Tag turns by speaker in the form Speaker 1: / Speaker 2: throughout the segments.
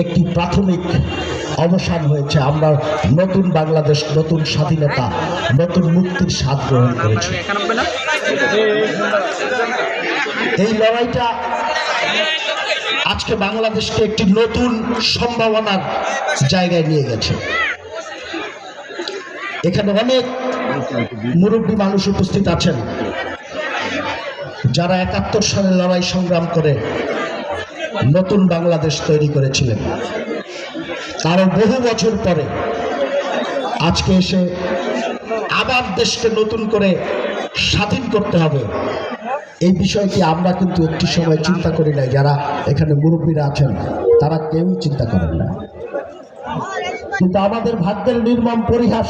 Speaker 1: একটি প্রাথমিক অবসান হয়েছে। আমরা নতুন বাংলাদেশ, নতুন স্বাধীনতা, নতুন মুক্তির স্বাদ গ্রহণ করেছি। এই লড়াইটা আজকে বাংলাদেশকে একটি নতুন সম্ভাবনার জায়গায় নিয়ে গেছে। এখানে অনেক মুরব্বী মানুষ উপস্থিত আছেন। যারা একাত্তর সালে লড়াই সংগ্রাম করে নতুন বাংলাদেশ তৈরি করেছিলেন। তারও বহু বছর পরে আজকে এসে আবার দেশকে নতুন করে স্বাধীন করতে হবে। এই বিষয়টি আমরা কিন্তু একটি সময় চিন্তা করি নাই, যারা এখানে মুরব্বীরা আছেন, তারা কেউই চিন্তা করেন না। কিন্তু আমাদের ভাগ্যের নির্মম পরিহাস,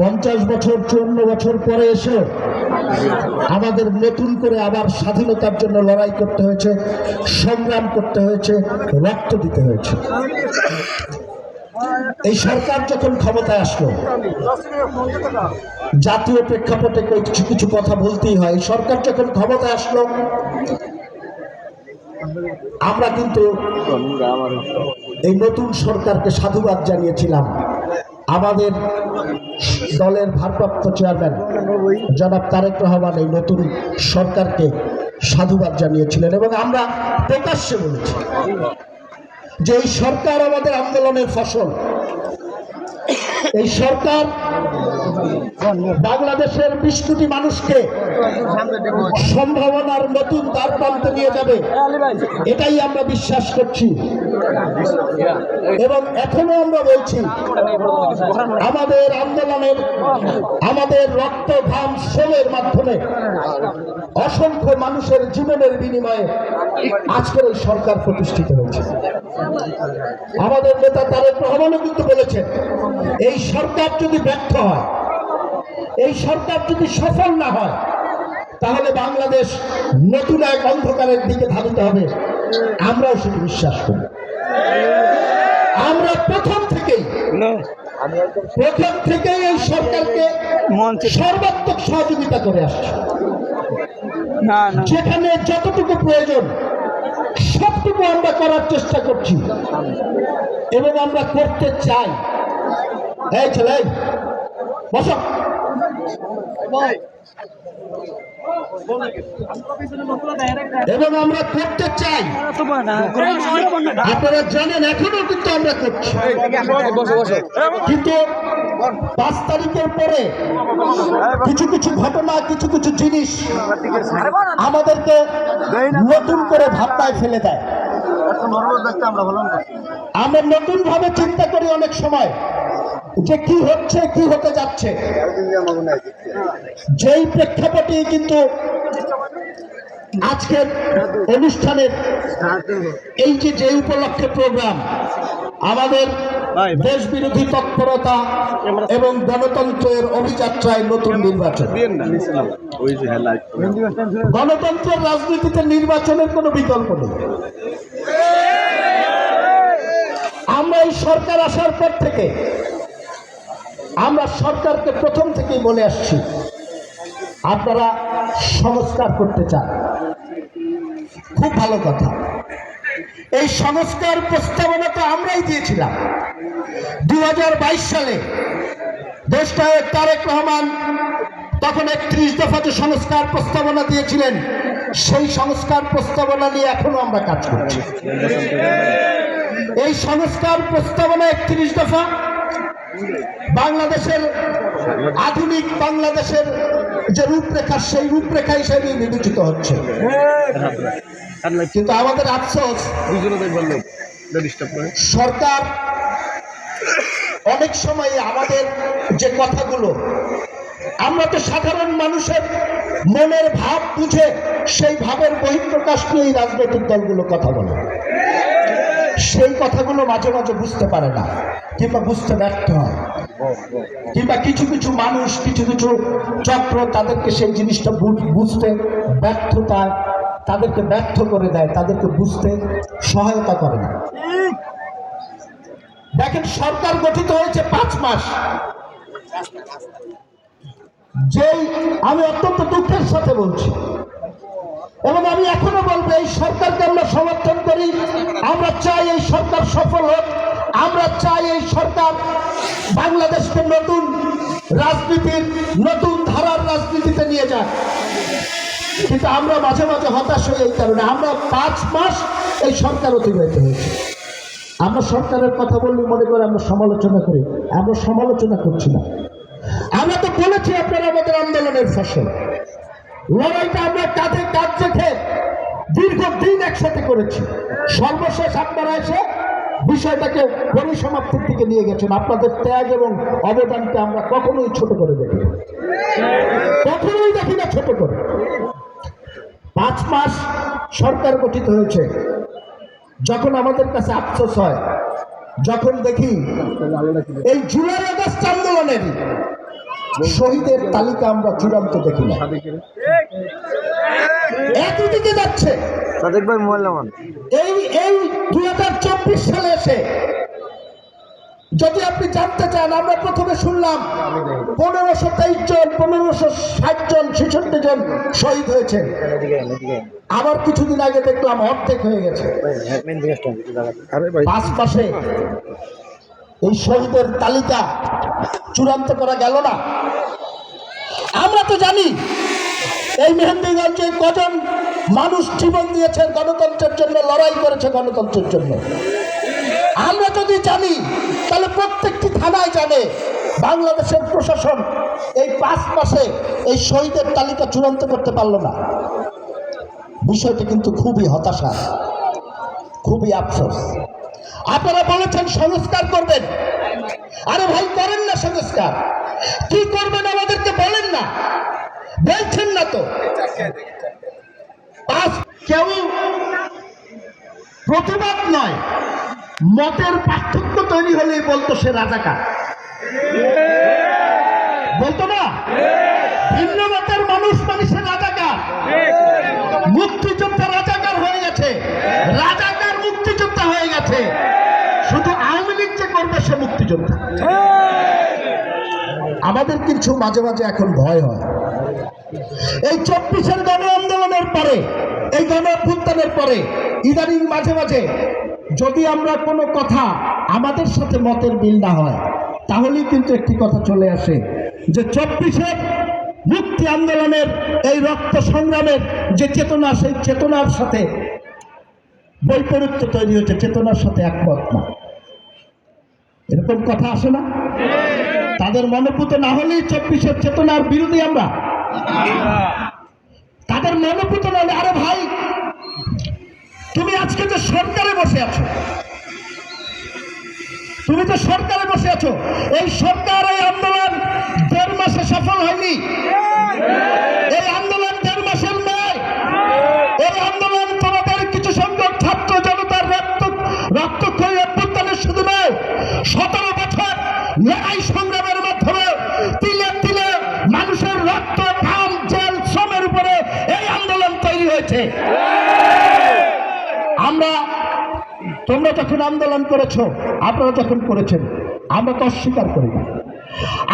Speaker 1: পঞ্চাশ বছর, চুয়ান্ন বছর পরে এসে আমাদের নতুন করে আবার স্বাধীনতার জন্য লড়াই করতে হয়েছে, সংগ্রাম করতে হয়েছে, রক্ত দিতে হয়েছে। এই সরকার যখন ক্ষমতায় আসলো, জাতীয় প্রেক্ষাপটে কিছু কিছু কথা বলতেই হয় সরকার যখন ক্ষমতায় আসলো, আমরা কিন্তু এই নতুন সরকারকে সাধুবাদ জানিয়েছিলাম। আমাদের দলের ভারপ্রাপ্ত চেয়ারম্যান জনাব তারেক রহমান এই নতুন সরকারকে সাধুবাদ জানিয়েছিলেন এবং আমরা প্রকাশ্যে বলেছি যে এই সরকার আমাদের আন্দোলনের ফসল এই সরকার বাংলাদেশের বিশ কোটি মানুষকে সম্ভাবনার নতুন দ্বার প্রান্তে নিয়ে যাবে। এটাই আমরা বিশ্বাস করছি। এবং এখনও আমরা বলছি, আমাদের আন্দোলনের, আমাদের রক্ত ঘাম শ্রমের মাধ্যমে অসংখ্য মানুষের জীবনের বিনিময়ে আজকের এই সরকার প্রতিষ্ঠিত হয়েছে। আমাদের নেতা তারেক রহমানও কিন্তু বলেছেন এই সরকার যদি ব্যর্থ হয় এই সরকার যদি সফল না হয় তাহলে বাংলাদেশ নতুন এক অন্ধকারের দিকে ধাবিত হবে। আমরাও সেটি বিশ্বাস করি। আমরা প্রথম থেকেই প্রথম থেকেই এই সরকারকে সর্বাত্মক সহযোগিতা করে আসছি। যেখানে যতটুকু প্রয়োজন সবটুকু আমরা করার চেষ্টা করছি। এবং আমরা করতে চাই। এই ছেলে এবং আমরা করতে চাই। আপনারা জানেন, এখনও কিন্তু আমরা করছি। কিন্তু পাঁচ তারিখের পরে কিছু কিছু ঘটনা, কিছু কিছু জিনিস আমাদেরকে নতুন করে ভাবনায় ফেলে দেয়। আমরা নতুন ভাবে চিন্তা করি অনেক সময়। যে কি হচ্ছে কি হতে যাচ্ছে? যেই প্রেক্ষাপটে কিন্তু আজকের অনুষ্ঠানের এই যে যে উপলক্ষে প্রোগ্রাম আমাদের দেশ বিরোধী তৎপরতা এবং গণতন্ত্রের অভিযাত্রায় নতুন নির্বাচন। গণতন্ত্রের রাজনীতিতে নির্বাচনের কোনো বিকল্প নেই। আমরা এই সরকার আসার পর থেকে আমরা সরকারকে প্রথম থেকেই বলে আসছি, আপনারা সংস্কার করতে চান। খুব ভালো কথা। এই সংস্কার প্রস্তাবনা তো আমরাই দিয়েছিলাম। দু হাজার বাইশ সালে দেশনায়ক তারেক রহমান তখন একত্রিশ দফা যে সংস্কার প্রস্তাবনা দিয়েছিলেন। সেই সংস্কার প্রস্তাবনা নিয়ে এখনও আমরা কাজ করছি। এই সংস্কার প্রস্তাবনা একত্রিশ দফা বাংলাদেশের আধুনিক বাংলাদেশের যে রূপরেখা, সেই রূপরেখা হিসেবে বিবেচিত হচ্ছে। কিন্তু আমাদের আফসোস, সরকার অনেক সময় আমাদের যে কথাগুলো, আমরা তো সাধারণ মানুষের মনের ভাব বুঝে সেই ভাবের বহিঃপ্রকাশ নিয়ে এই রাজনৈতিক দলগুলো কথা বলে। সেই কথাগুলো মাঝে মাঝে বুঝতে পারে না, কিংবা বুঝতে ব্যর্থ হয়। কিংবা কিছু কিছু মানুষ, কিছু কিছু চক্র তাদেরকে সেই জিনিসটা বুঝতে ব্যর্থতায় তাদেরকে ব্যর্থ করে দেয়, তাদেরকে বুঝতে সহায়তা করে না। দেখেন, সরকার গঠিত হয়েছে পাঁচ মাস। যেই, আমি অত্যন্ত দুঃখের সাথে বলছি এবং আমি এখনও বলব, এই সরকারকে আমরা সমর্থন করি। আমরা চাই এই সরকার সফল হোক। আমরা চাই এই সরকার বাংলাদেশকে নতুন রাজনীতির, নতুন ধারার রাজনীতিতে নিয়ে যাক। কিন্তু আমরা মাঝে মাঝে হতাশ হই এই কারণে। আমরা পাঁচ মাস এই সরকার অতিবাহিত হয়েছে। আমরা সরকারের কথা বললে মনে করে আমরা সমালোচনা করি। আমরা সমালোচনা করছি না। আমরা তো বলেছি আপনারা আমাদের আন্দোলনের ফসল। লড়াইটা আমরা কাঁধে কাঁধ রেখে দীর্ঘদিন একসাথে করেছি। সর্বশেষ আপনারা এসে বিষয়টাকে পরিসমাপ্তির দিকে নিয়ে গেছেন। আপনাদের ত্যাগ এবং অবদানকে আমরা কখনোই ছোট করে দেখি কখনোই দেখি না ছোট করে। পাঁচ মাস সরকার গঠিত হয়েছে। যখন আমাদের কাছে আফসোস হয়, যখন দেখি এই জুলাই আগস্ট আন্দোলনের শহীদের তালিকা আমরা চূড়ান্ত দেখি না। একই দিকে যাচ্ছে।
Speaker 2: সাদেক ভাই মোবাইল নামান
Speaker 1: এই এই দুই হাজার চব্বিশ সালে এসে যদি আপনি জানতে চান আমরা প্রথমে শুনলাম পনেরোশো তেইশ জন পনেরোশো ষাট জন ছেষট্টি জন শহীদ হয়েছে আবার কিছুদিন আগে দেখলাম অর্ধেক হয়ে গেছে। পাঁচ মাসে এই শহীদের তালিকা চূড়ান্ত করা গেল না। আমরা তো জানি এই মেহেন্দিগঞ্জে কজন মানুষ জীবন দিয়েছেন গণতন্ত্রের জন্য, লড়াই করেছে গণতন্ত্রের জন্য। আমরা যদি জানি, তাহলে প্রত্যেকটি থানায় জানে বাংলাদেশের প্রশাসন এই পাঁচ মাসে এই শহীদের তালিকা চূড়ান্ত করতে পারল না। বিষয়টি কিন্তু খুবই হতাশা, খুবই আফসোস। আপনারা বলেছেন সংস্কার করবেন। আরে ভাই, করেন না সংস্কার। কি করবেন আমাদেরকে বলেন না। বলছেন না তো। কেউ প্রতিবাদ নয়, মতের পার্থক্য তৈরি হলেই বলতো সে রাজাকার। বলতো না? ভিন্ন মতের মানুষ মানুষের রাজাকার মুক্তিযোদ্ধা রাজাকার হয়ে গেছে রাজাকার মুক্তিযোদ্ধা হয়ে গেছে শুধু আওয়ামী লীগ যে করবে মুক্তিযোদ্ধা আমাদের কিছু মাঝে মাঝে এখন ভয় হয়। এই চব্বিশের গণ আন্দোলনের পরে, এই গণ অভ্যুত্থানের পরে, ইদানিং মাঝে মাঝে যদি আমরা কোনো কথা আমাদের সাথে মতের মিল না হয়, তাহলেই কিন্তু একটি কথা চলে আসে যে চব্বিশের মুক্তি আন্দোলনের এই রক্ত সংগ্রামের যে চেতনা, সেই চেতনার সাথে বৈপরীত্য তৈরি হচ্ছে, চেতনার সাথে একমত না। এরকম কথা আসে না। তাদের মনোপুত না হলেই চব্বিশের চেতনার বিরোধী আমরা। তাদের মনোপুত না হলে, আরে ভাই, তুমি আজকে যে সরকারে বসে আছো, তুমি তো সরকারে বসে আছো, এই সরকার এই আন্দোলন দেড় মাসে সফল হয়নি এই আন্দোলন দেড় মাসের নয় এই আন্দোলন তোমাদের কিছু সংখ্যক ছাত্র জনতার রক্ত রক্তক্ষয়ী অভ্যুত্থানের শুধু নয় সতেরো বছর লড়াই সংগ্রামের মাধ্যমে তিলে তিলে মানুষের রক্ত ঘাম জেল শ্রমের উপরে এই আন্দোলন হয়েছে আমরা, তোমরা যখন আন্দোলন করেছ, আপনারা যখন করেছেন, আমরা তো অস্বীকার করি না।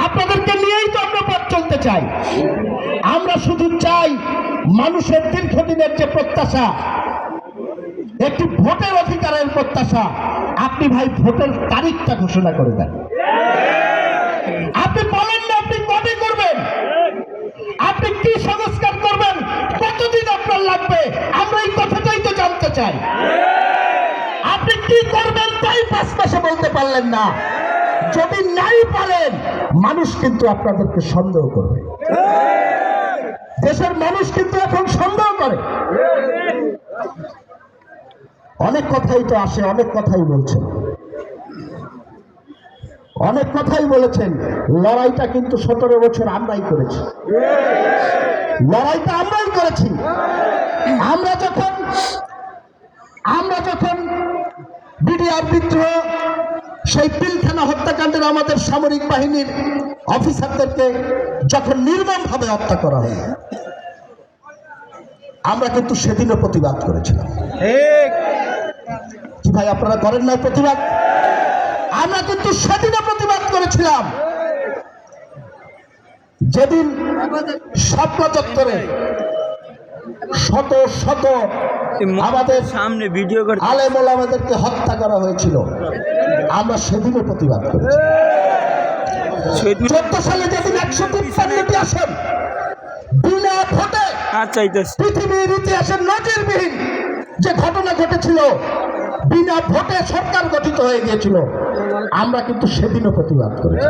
Speaker 1: আপনাদেরকে নিয়েই তো আমরা পথ চলতে চাই। আমরা শুধু চাই মানুষের দীর্ঘদিনের যে প্রত্যাশা, একটি ভোটের অধিকারের প্রত্যাশা, আপনি ভাই ভোটের তারিখটা ঘোষণা করে দেন আপনি বলেন না আপনি কবে করবেন আপনি কি সংস্কার করবেন কতদিন লাগবে আমরা এই কথাটাই তো জানতে চাই। আপনি কি করবেন তাই পাঁচ মাসে বলতে পারলেন না। যদি নাই পারেন, মানুষ কিন্তু আপনাদেরকে সন্দেহ করবে। দেশের মানুষ কিন্তু এখন সন্দেহ করে। অনেক কথাই তো আসে, অনেক কথাই বলছেন। অনেক কথাই বলেছেন লড়াইটা কিন্তু সতেরো বছর আমরাই করেছি। লড়াইটা আমরাই করেছি। আমরা যখন আমরা যখন বিডিআর বিদ্রোহ সেই পিলখানা হত্যাকাণ্ডের আমাদের সামরিক বাহিনীর অফিসারদেরকে যখন নির্মমভাবে হত্যা করা হয় আমরা কিন্তু সেদিনও প্রতিবাদ করেছিলাম। কি ভাই আপনারা করেন না প্রতিবাদ? আমরা কিন্তু সেদিনও প্রতিবাদ করেছিলাম। যেদিন স্বপ্ন চত্বরে শত শত আমাদের
Speaker 3: সামনে ভিডিও করে
Speaker 1: আলেমল আমাদেরকে হত্যা করা হয়েছিল আমরা সেদিনও প্রতিবাদ করেছি। চোদ্দ সালে যেদিন একশো তিপ্পান্নটি আসেন বিনা ভোটে পৃথিবীর ইতিহাসের নজিরবিহীন যে ঘটনা ঘটেছিল বিনা ভোটে সরকার গঠিত হয়ে গিয়েছিল আমরা কিন্তু সেদিনও প্রতিবাদ করেছি।